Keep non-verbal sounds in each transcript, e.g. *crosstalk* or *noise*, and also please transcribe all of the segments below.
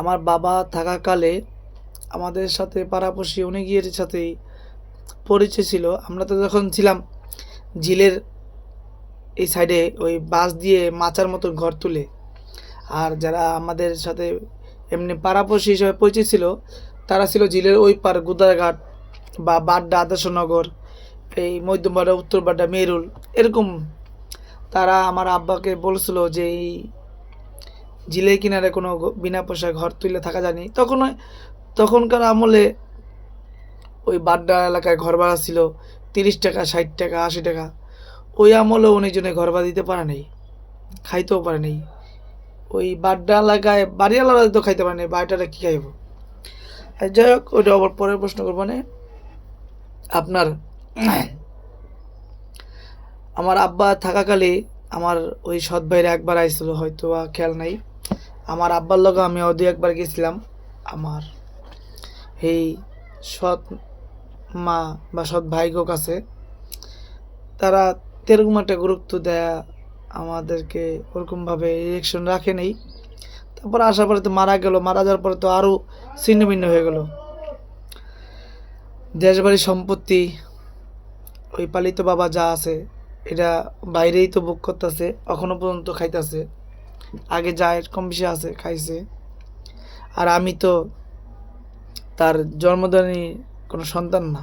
আমার বাবা থাকাকালে আমাদের সাথে পাড়াপড়শি অনেকের সাথেই পরিচয় ছিল। আমরা তো যখন ছিলাম ঝিলের এই সাইডে ওই বাঁশ দিয়ে মাচার মতো ঘর তুলে, আর যারা আমাদের সাথে এমনি পাড়াপড়শি হিসেবে পরিচয় ছিল, তারা ছিল ঝিলের ওই পার গুদারঘাট বা বাড্ডা, আদর্শনগর, এই মধ্যমবাড্ডা উত্তরবাড্ডা মেরুল, এরকম তারা আমার আব্বাকে বলছিল যে এই ঝিলের কিনারে কোনো বিনা পয়সায় ঘর তুলে থাকা যায়নি। তখন তখনকার আমলে ওই বাড্ডা এলাকায় ঘর ভাড়া ছিল তিরিশ টাকা, ষাট টাকা, আশি টাকা। ওই আমলে অনেকজনে ঘর ভাড়া দিতে পারে নাই, খাইতেও পারে নাই। ওই বাড্ডা এলাকায়, বাড়িওয়ালারা তো খাইতে পারে নাই, বাড়িটারা কী খাইব? যাই হোক, ওইটা আবার পরের প্রশ্ন করব মানে আপনার আমার আব্বা থাকাকালে আমার ওই সৎ ভাইরা একবার আইছিল হয়তো বা খেয়াল নাই। আমার আব্বার লগে আমি দু একবার গেছিলাম। আমার এই সৎ মা বা সৎ ভাইগো কাছে, তারা তেরকম একটা গুরুত্ব দেয়া আমাদেরকে ওরকমভাবে রিয়েকশন রাখে নেই। তারপর আসার পরে তো মারা গেল, মারা যাওয়ার পরে তো আরও ছিন্ন ভিন্ন হয়ে গেল। দেশবাড়ির সম্পত্তি, ওই পালিত বাবা যা আছে, এটা বাইরেই তো বুক করতেছে এখনও পর্যন্ত খাইতেছে। আগে যা কম বেশি আছে, খাইছে। আর আমি তো তার জন্মদানী কোনো সন্তান না।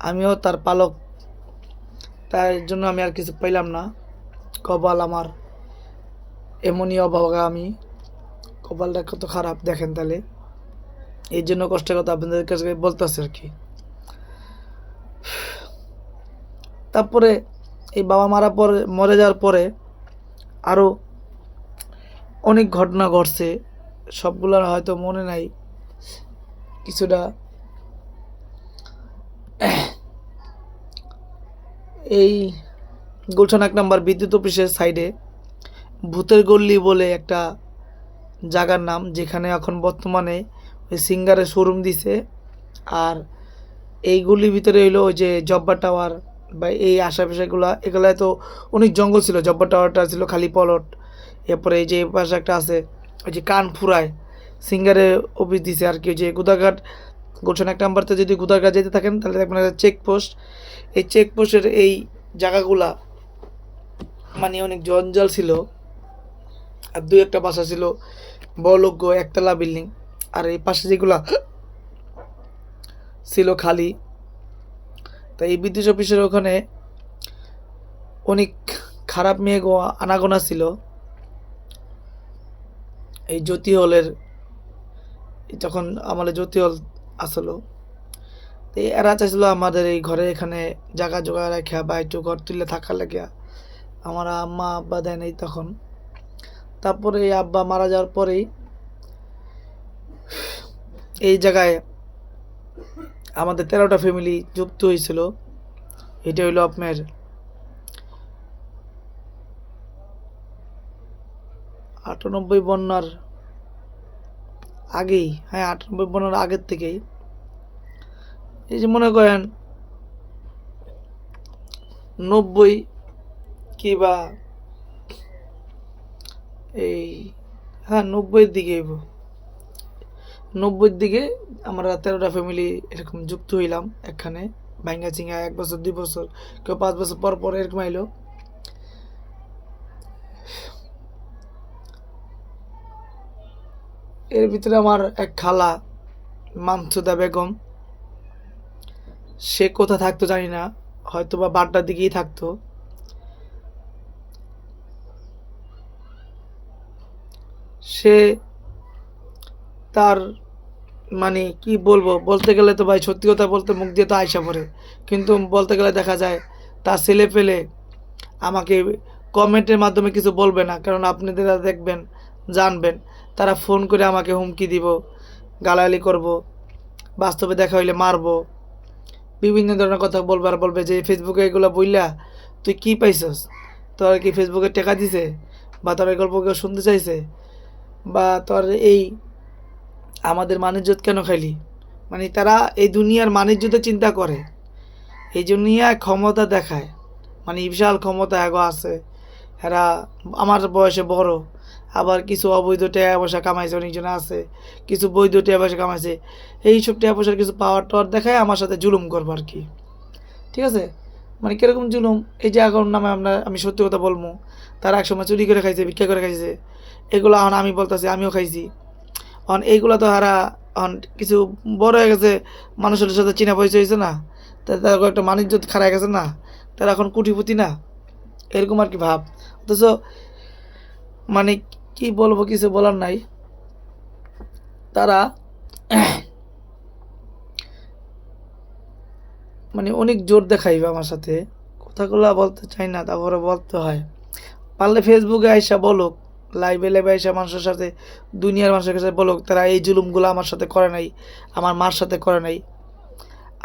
আমিও তার পালক। তার জন্য আমি আর কিছু পাইলাম না। কপাল আমার এমনই অভাগা আমি। কপালটা কত খারাপ, দেখেন তাহলে। এই জন্য কষ্টের কথা আপনাদের কাছে বলতেছে আর কি। তারপরে এই বাবা মারা পরে, মরে যাওয়ার পরে আরও অনেক ঘটনা ঘটছে, সবগুলোর হয়তো মনে নাই কিছুটা। এই গুলশান এক নম্বর বিদ্যুৎ অফিসের সাইডে ভূতের গল্লি বলে একটা জায়গার নাম, যেখানে এখন বর্তমানে ওই সিঙ্গারের শোরুম দিছে। আর এই গলির ভিতরে হইল ওই যে জব্বা টাওয়ার বা এই আশেপাশেগুলো, এগুলায় তো অনেক জঙ্গল ছিল জব্বা টাওয়ারটা ছিল খালি পলট। এরপরে এই যে এই পাশে একটা আছে, ওই যে কান ফুরায়, সিঙ্গারে অফিস দিছে আর কি, ওই যে গুদাঘাট, গুলশান এক নাম্বারতে যদি গুদাঘাট যেতে থাকেন, তাহলে দেখবেন একটা চেকপোস্ট এই চেকপোস্টের এই জায়গাগুলা মানে অনেক জঞ্জাল ছিল। আর দুই একটা বাসা ছিল বড়লোক একতলা বিল্ডিং আর এই পাশে যেগুলা ছিল খালি তাই এই বিদ্যুৎ অফিসের ওখানে অনেক খারাপ মেয়ে আনাগোনা ছিল। এই জ্যোতি হলের যখন আমাদের জ্যোতি হল আসলো, তো এরা চাইছিল আমাদের এই ঘরে এখানে জায়গা জোগা রেখা বা একটু ঘর তুলে থাকা লাগিয়া আমার আম্মা, আব্বা দেয় নাই তখন। তারপরে এই আব্বা মারা যাওয়ার পরেই এই জায়গায় আমাদের তেরোটা ফ্যামিলি যুক্ত হয়েছিল। এটা হইল আপনার আটানব্বই বন্যার আগেই হ্যাঁ আটানব্বই বন্যার আগের থেকেই। এই যে মনে করেন, নব্বই কিবা এই হ্যাঁ নব্বইয়ের দিকে নব্বইয়ের দিকে আমরা তেরোটা ফ্যামিলি এরকম যুক্ত হইলাম এখানে ভাঙ্গা চিঙ্গা এক বছর, দুই বছর, কেউ পাঁচ বছর পর পর এরকম আইলো। এর ভিতরে আমার এক খালা মামসুদা বেগম, সে কোথা থাকতো জানি না হয়তো বা বাড্ডার দিকেই থাকতো। সে তার মানে কি বলব, বলতে গেলে তো ভাই সত্যি কথা বলতে মুখ দিয়ে তো আয়সা পড়ে, কিন্তু বলতে গেলে দেখা যায় তার ছেলে পেলে আমাকে কমেন্টের মাধ্যমে কিছু বলবে না, কারণ আপনারা দেখবেন, জানবেন। তারা ফোন করে আমাকে হুমকি দিব, গালাগালি করব, বাস্তবে দেখা হইলে মারবো। বিভিন্ন ধরনের কথা বলবে আর বলবে যে ফেসবুকে এগুলো বললা তুই কি পাইছস? তোর কি ফেসবুকে টেকা দিছে? বা তোর এই গল্প কেউ শুনতে চাইছে? বা তোর এই আমাদের মানিজ্যত কেন খাইলি? মানে তারা এই দুনিয়ার মানিজ্যতে চিন্তা করে। এই দুনিয়ায় ক্ষমতা দেখায়। মানে বিশাল ক্ষমতা এগো আছে। এরা আমার বয়সে বড়। আবার কিছু অবৈধ টাকা পয়সা কামাইছে, অনেকজন আছে। কিছু বৈধ টাকা পয়সা কামাইছে। এইসব টাকা পয়সার কিছু পাওয়ার টাওয়ার দেখায় আমার সাথে জুলুম করব আর কি। ঠিক আছে? মানে কীরকম জুলুম? এই যে এখন নামে আমরা, আমি সত্যি কথা বলব, তারা একসময় চুরি করে খাইছে, ভিক্ষা করে খাইছে। এগুলো এখন আমি বলতেছি, আমিও খাইছি। এখন এইগুলো তো হারা এখন কিছু বড় হয়ে গেছে, মানুষের সাথে চিনা পরিচয় হয়েছে না? তা তার একটা বাণিজ্য খারাপ গেছে না? তারা এখন কুটিপুতি না? এরকম আর কি ভাব। অথচ মানে কি বলব, কিছু বলার নাই। তারা মানে অনেক জোর দেখাইবে আমার সাথে। কথাগুলো বলতে চাই না, তারপরে বলতে হয়। পারলে ফেসবুকে আইসা বলুক লাইভে লাইভে আইসা মানুষের সাথে, দুনিয়ার মানুষের কাছে বলুক, তারা এই জুলুমগুলো আমার সাথে করে নাই, আমার মার সাথে করে নাই।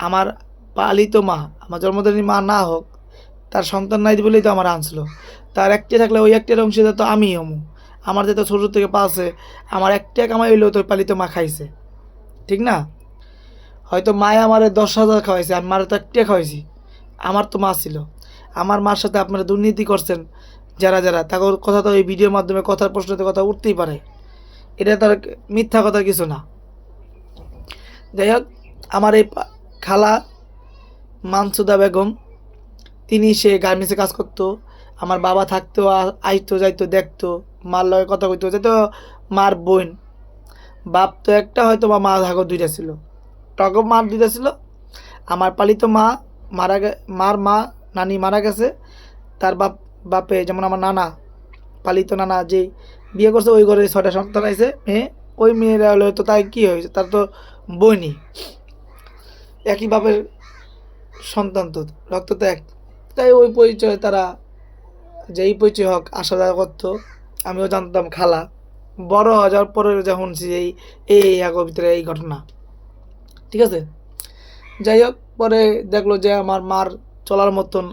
আমার পালিত মা, আমার জন্মদানী মা না হোক, তার সন্তান নাই বলেই তো আমার আনছিল। তার একটি থাকলে ওই একটির অংশীদার তো আমি হমু। আমার যেটা ছোট থেকে পাশে আমার একটা কামাই হইলেও তো পালিত মা খাইছে। ঠিক না? হয়তো মায়ে আমার দশ হাজার খাওয়াইছে আমি মারে তো একটা খাওয়াইছি। আমার তো মা ছিল। আমার মার সাথে আপনারা দুর্নীতি করছেন যারা যারা তাদের কথা তো এই ভিডিওর মাধ্যমে কথার প্রশ্নতে কথা উঠতেই পারে। এটা তার মিথ্যা কথা কিছু না। যাই হোক, আমার এই খালা মানসুদা বেগম, তিনি সে গার্মেন্টসে কাজ করতো, আমার বাবা থাকতো আইতো, যাইতো, দেখতো। মার লগে কথা কইতো তো মার বোন, বাপ তো একটা হয়তো বা মা থাকো দুইটা ছিল টগো মার দুইটা ছিল আমার পালিত মা মারা মার মা, নানি মারা গেছে। তার বাপ, বাপে যেমন আমার নানা, পালিত নানা যে বিয়ে করছে, ওই ঘরে ছয়টা সন্তান আছে, মেয়ে। ওই মেয়েরা হলে তো তাই কী হয়েছে? তার তো বইনি একই বাপের সন্তান তো, রক্ত তো এক। তাই ওই পরিচয় তারা, যেই পরিচয় হোক আসা যাওয়া করতো আমিও জানতাম খালা। বড় হয়ে যাওয়ার পরে যা শুনছি যে এই এই আগের ভিতরে এই ঘটনা। ঠিক আছে? যাই হোক, পরে দেখল যে আমার মার চলার মতন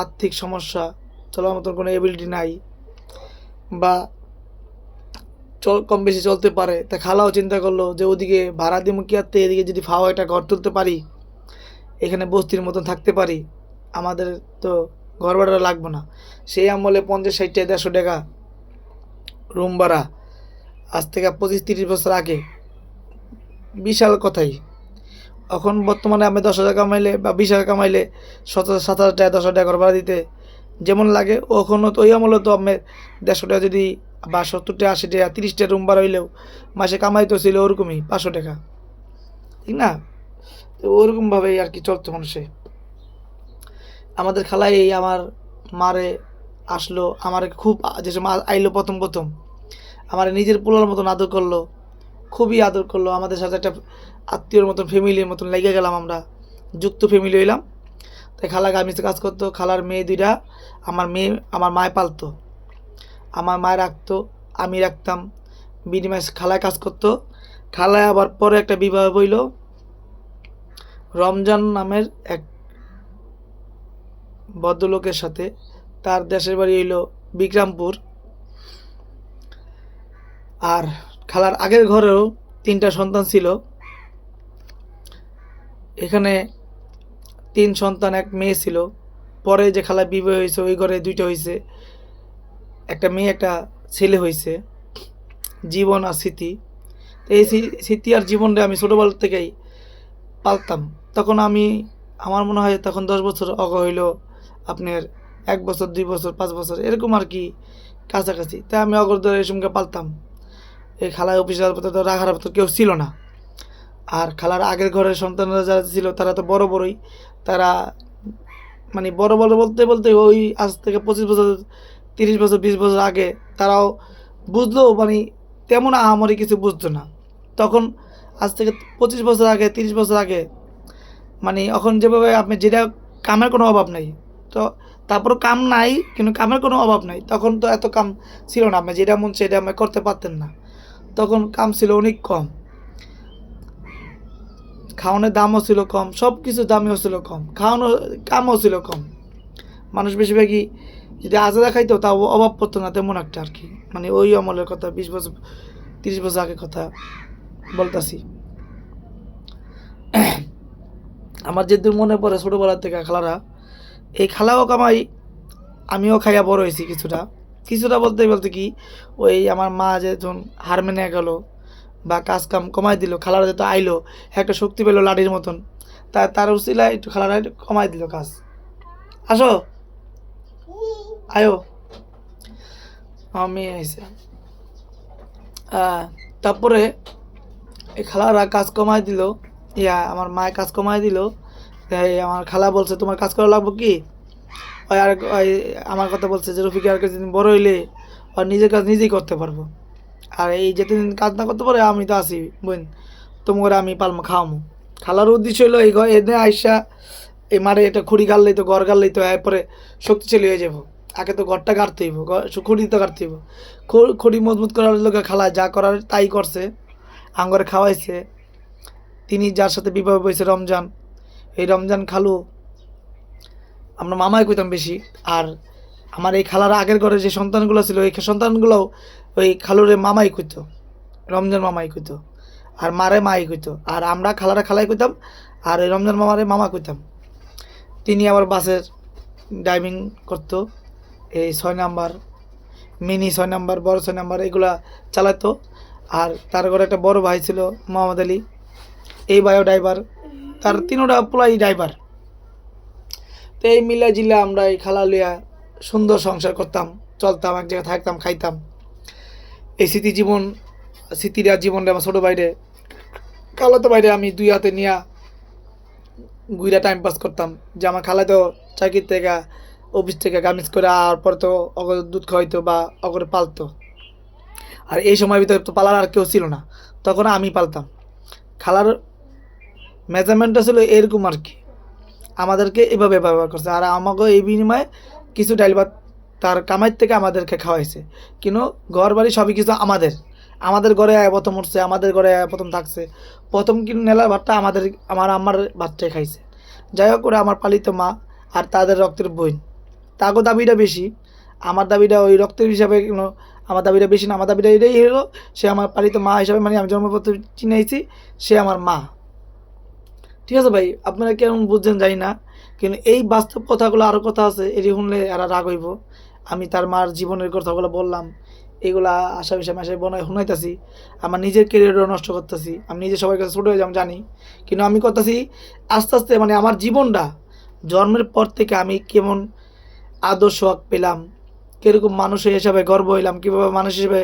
আর্থিক সমস্যা, চলার মতন কোনো এবিলিটি নাই বা চল, কম বেশি চলতে পারে। তা খালাও চিন্তা করল যে ওদিকে ভাড়া দিয়ে মুখিয়াতে এদিকে যদি ফাও একটা ঘর তুলতে পারি, এখানে বস্তির মতন থাকতে পারি, আমাদের তো ঘর ভাড়া লাগবে না। সেই আমলে পঞ্চাশ ষাট টাকা, দেড়শো টাকা রুম ভাড়া। আজ থেকে পঁচিশ তিরিশ বছর আগে। বিশাল কথাই। এখন বর্তমানে আমি দশ হাজার কামাইলে বা বিশ হাজার কামাইলে সত সাত হাজার টাকা দশ হাজার টাকা ভাড়া দিতে যেমন লাগে, ওখানে তো ওই আমলে তো আমি দেড়শো টাকা যদি বা সত্তর টাকা, আশি টাকা, তিরিশ টাকা রুম ভাড়া হইলেও মাসে কামাই তো ছিল ওরকমই, পাঁচশো টাকা। ঠিক না? তো ওরকমভাবেই আর কি চলতো মানুষে আমাদের খালাই আমার মারে আসলো, আমার খুব মা আইলো প্রথম প্রথম। আমার নিজের পোলার মতন আদর করল, খুবই আদর করল। আমাদের সাথে একটা আত্মীয়র মতন, ফ্যামিলির মতন লেগে গেলাম আমরা। যুক্ত ফ্যামিলি হইলাম। তাই খালা গার্মেন্টসে কাজ করতো, খালার মেয়ে দুইটা, আমার মেয়ে, আমার মায় পালতো। আমার মায় রাখতো, আমি রাখতাম। বিনিময় খালায় কাজ করতো। খালায় আবার পরে একটা বিবাহ বইল রমজান নামের এক ভদ্রলোকের সাথে তার দেশের বাড়ি হইল বিক্রামপুর। আর খালার আগের ঘরেও তিনটা সন্তান ছিল। এখানে তিন সন্তান, এক মেয়ে ছিল। পরে যে খালা বিবাহ হয়েছে, ওই ঘরে দুইটা হয়েছে। একটা মেয়ে, একটা ছেলে হয়েছে। জীবন আর স্মৃতি। এই স্মৃতি আর জীবনটা আমি ছোটোবেলা থেকেই পালতাম। তখন আমি, আমার মনে হয়, তখন দশ বছর অগ হইল আপনার এক বছর, দুই বছর, পাঁচ বছর, এরকম আর কি কাছাকাছি। তাই আমি অগরদর সঙ্গে পালতাম। এই খালায় অফিসের তো রাখার মতো কেউ ছিল না। আর খালার আগের ঘরের সন্তানরা যারা ছিল, তারা তো বড় বড়ই। তারা মানে বড় বড় বলতে বলতে ওই আজ থেকে পঁচিশ বছর, তিরিশ বছর, বিশ বছর আগে তারাও বুঝলো মানে তেমন আহামরি কিছু বুঝতো না। তখন আজ থেকে পঁচিশ বছর আগে, তিরিশ বছর আগে মানে এখন যেভাবে আপনি যেটা কামের কোনো অভাব নাই। তো তারপর কাম নাই, কিন্তু কামের কোনো অভাব নাই। তখন তো এত কাম ছিল না, আপনি যেটা মন সেটা আপনি করতে পারতেন না। তখন কাম ছিল অনেক কম। খাওয়ানোর দামও ছিল কম সব কিছু দামও ছিল কম খাওয়ানো কামও ছিল কম। মানুষ বেশিরভাগই যদি আজাদা খাইতো, তাও অভাব পড়তো না তেমন একটা আর কি। মানে ওই আমলের কথা, বিশ বছর, তিরিশ বছর আগে কথা বলতাছি। আমার যেহেতু মনে পড়ে ছোটোবেলার থেকে খালারা এই খালাও কামাই, আমিও খাইয়া বড় হয়েছি কিছুটা। কিছুটা বলতে বলতে কি, ওই আমার মা যে যখন হার মেনে গেল বা কাজ কাম কমাই দিল, খালারা যেহেতু আইলো, একটা শক্তি পেল লাঠির মতন, তা তার উচিলা একটু খালারা একটু কমাই দিল কাজ। আসো। আয়ো। আমি আইসে তারপরে এই খালারা কাজ কমাই দিল, ইয়া, আমার মায়ের কাজ কমাই দিল এই আমার খালা বলছে, তোমার কাজ করা লাগবে কি? ওই আর ওই আমার কথা বলছে যে, রফিক আর কিছুদিন বড় হইলে আর নিজের কাজ নিজেই করতে পারব। আর এই যেদিন কাজ না করতে পারে, আমি তো আসি বোন। তোমার আমি পালমো খাওয়ামো। খালার উদ্দেশ্য হলো এই ঘর এনে আইসা এই মারে এটা খুঁড়ি গাড়লেই তো, ঘর গাড়লেই তো, এরপরে শক্তিশালী হয়ে যাব। আগে তো ঘরটা গাড়তে হইব খুঁড়ি তো গাড়তে হইব। খুঁড়ি মজবুত করার লোকে খালা যা করার তাই করছে, আঙ্গরে খাওয়াইছে। তিনি যার সাথে বিবাহ হয়েছে রমজান এই রমজান খালু, আমরা মামাই কইতাম বেশি। আর আমার এই খালার আগের ঘরে যে সন্তানগুলো ছিল, এই সন্তানগুলোও ওই খালুরে মামাই কইতো, রমজান মামাই কইতো, আর মারে মাই কইতো, আর আমরা খালারা খালাই কইতাম, আর এই রমজান মামারে মামা কইতাম। তিনি আবার বাসের ড্রাইভিং করতো, এই ছয় নাম্বার, মিনি ছয় নাম্বার, বড় ছয় নাম্বার, এগুলা চালাতো। আর তার ঘরে একটা বড় ভাই ছিল, মোহাম্মদ আলী। এই ভাইও ড্রাইভার তার তিনোটা পোলাই ড্রাইভার তো এই মিলা জিলা আমরা এই খালা লিয়া সুন্দর সংসার করতাম, চলতাম, এক জায়গায় থাকতাম, খাইতাম। এই স্মৃতি জীবন স্মৃতিরা জীবনটা আমার ছোটো বাইরে খালাতো বাইরে আমি দুই হাতে নিয়া গুইরা টাইম পাস করতাম, যে আমার খালা তো চাকরির থেকে অফিস থেকে গামিজ করে আর পর তো অগর দুধ খাওয়াইতো বা অগরে পালতো। আর এই সময়ের ভিতরে তো পালার আর কেউ ছিল না, তখন আমি পালতাম। খালার মেজারমেন্টটা ছিল এরকম আর কি। আমাদেরকে এভাবে ব্যবহার করছে। আর আমাকে এই বিনিময়ে কিছু ডাইল ভাত তার কামাই থেকে আমাদেরকে খাওয়াইছে। কিন্তু ঘর বাড়ি সবই কিছু আমাদের। আমাদের ঘরে প্রথম উঠছে, আমাদের ঘরে প্রথম থাকছে। প্রথম কিন্তু নেলার ভাতটা আমাদের, আমার আমার ভাতটাই খাইছে। যাই হোক করে আমার পালিত মা আর তাদের রক্তের বোন তাগো দাবিটা বেশি। আমার দাবিটা ওই রক্তের হিসাবে কোনো? আমার দাবিটা বেশি না। আমার দাবিটা এটাই হলো, সে আমার পালিত মা হিসাবে মানে আমি জন্মপত্র চিনাইছি, সে আমার মা। ঠিক আছে ভাই, আপনারা কেমন বুঝছেন জানি না, কিন্তু এই বাস্তব কথাগুলো আরও কথা আছে, এটি শুনলে এরা রাগ হইব। আমি তার মার জীবনের কথাগুলো বললাম, এগুলা আশা বিষয় মাসে বনায় শুনাইতেছি, আমার নিজের কেরিয়ারও নষ্ট করতেছি, আমি নিজে সবার কাছে ছোটো হয়ে জানি। কিন্তু আমি করতেছি, আস্তে আস্তে মানে আমার জীবনটা, জন্মের পর থেকে আমি কেমন আদর্শ হক পেলাম, কীরকম মানুষ হিসাবে গর্ব হইলাম, কীভাবে মানুষ হিসেবে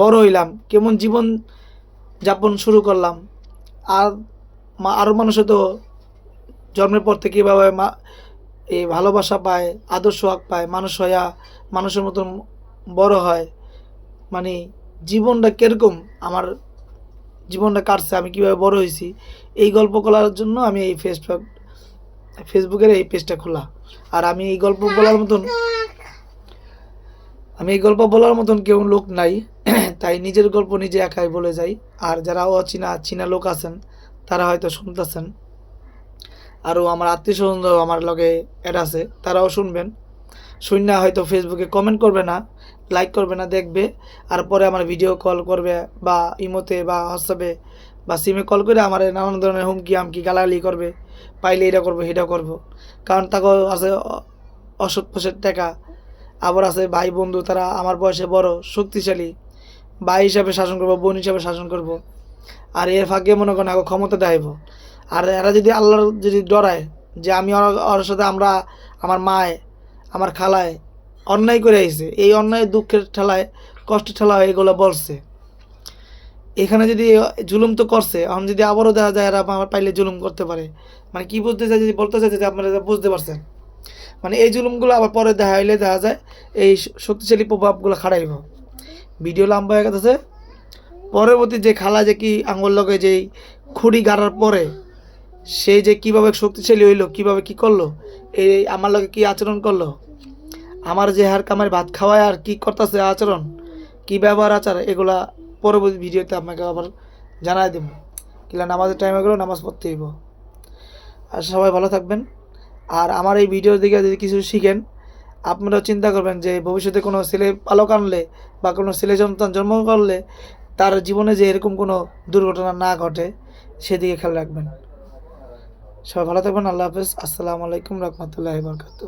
বড় হইলাম, কেমন জীবন যাপন শুরু করলাম। আর মা আরও মানুষে তো জন্মের পর থেকে কীভাবে মা এই ভালোবাসা পায়, আদর্শ হক পায়, মানুষ হইয়া মানুষের মতন বড় হয়। মানে জীবনটা কীরকম? আমার জীবনটা কাটছে, আমি কীভাবে বড় হয়েছি? এই গল্প করার জন্য আমি এই ফেসবুক ফেসবুকের এই পেজটা খোলা। আর আমি এই গল্প বলার মতন আমি এই গল্প বলার মতন কেউ লোক নাই। *clears throat* তাই নিজের গল্প নিজে একাই বলে যাই। আর যারা অচীনা, চীনা লোক আছেন তারা হয়তো শুনতেছেন। আরও আমার আত্মীয় স্বজন আমার লগে অ্যাড আছে, তারাও শুনবেন। শুননা হয়তো ফেসবুকে কমেন্ট করবে না লাইক করবে না, দেখবে। আর পরে আমার ভিডিও কল করবে বা ইমোতে বা হোয়াটসঅ্যাপে বা সিমে কল করে আমার নানান ধরনের হুমকি, আমকি, গালাগালি করবে। পাইলে এটা করব সেটা করব। কারণ তাকে আছে অসৎ ফসের টাকা। আবার আছে ভাই, বন্ধু, তারা আমার বয়সে বড়, শক্তিশালী। ভাই হিসাবে শাসন করব, বোন হিসাবে শাসন করব। আর এর ফাঁকে মনে করেন আগে ক্ষমতা দেখাইব আর এরা যদি আল্লাহর যদি ডরায় যে আমি ওর- সাথে আমরা, আমার মায়, আমার খালায় অন্যায় করে আইছে, এই অন্যায় দুঃখের ঠেলায়, কষ্টের ঠেলায় এগুলো বলছে। এখানে যদি জুলুম তো করছে, এখন যদি আবারও দেখা যায় এরা আমার পাইলে জুলুম করতে পারে মানে কি বুঝতে চাই যদি বলতে চাইছে যে আপনারা বুঝতে পারছেন? মানে এই জুলুমগুলো আবার পরে দেখা হইলে দেখা যায়, এই শক্তিশালী প্রভাবগুলো খাড়াইব। ভিডিও লম্বা হয়ে গেছে। পরবর্তী যে খালা যে কি আঙুল লগে যেই খুঁড়ি গাড়ার পরে, সে যে কীভাবে শক্তিশালী হইল, কীভাবে কি করল, এই আমার লগে কি আচরণ করল, আমার যে হার কামার ভাত খাওয়ায় আর কি করতেছে আচরণ, কি ব্যবহার আচার, এগুলা পরবর্তী ভিডিওতে আপনাকে আবার জানাই দেব। কিলা নামাজের টাইমে গেলেও নামাজ পড়তে হইব। আর সবাই ভালো থাকবেন। আর আমার এই ভিডিওর দিকে যদি কিছু শিখেন, আপনারাও চিন্তা করবেন যে ভবিষ্যতে কোনো ছেলে পালক আনলে বা কোনো ছেলে সন্তান জন্ম করলে তার জীবনে যে এরকম কোনো দুর্ঘটনা না ঘটে, সেদিকে খেয়াল রাখবেন। সবাই ভালো থাকবেন, আল্লাহ হাফেজ। আসসালামু আলাইকুম রহমতুল্লাহ বরকাত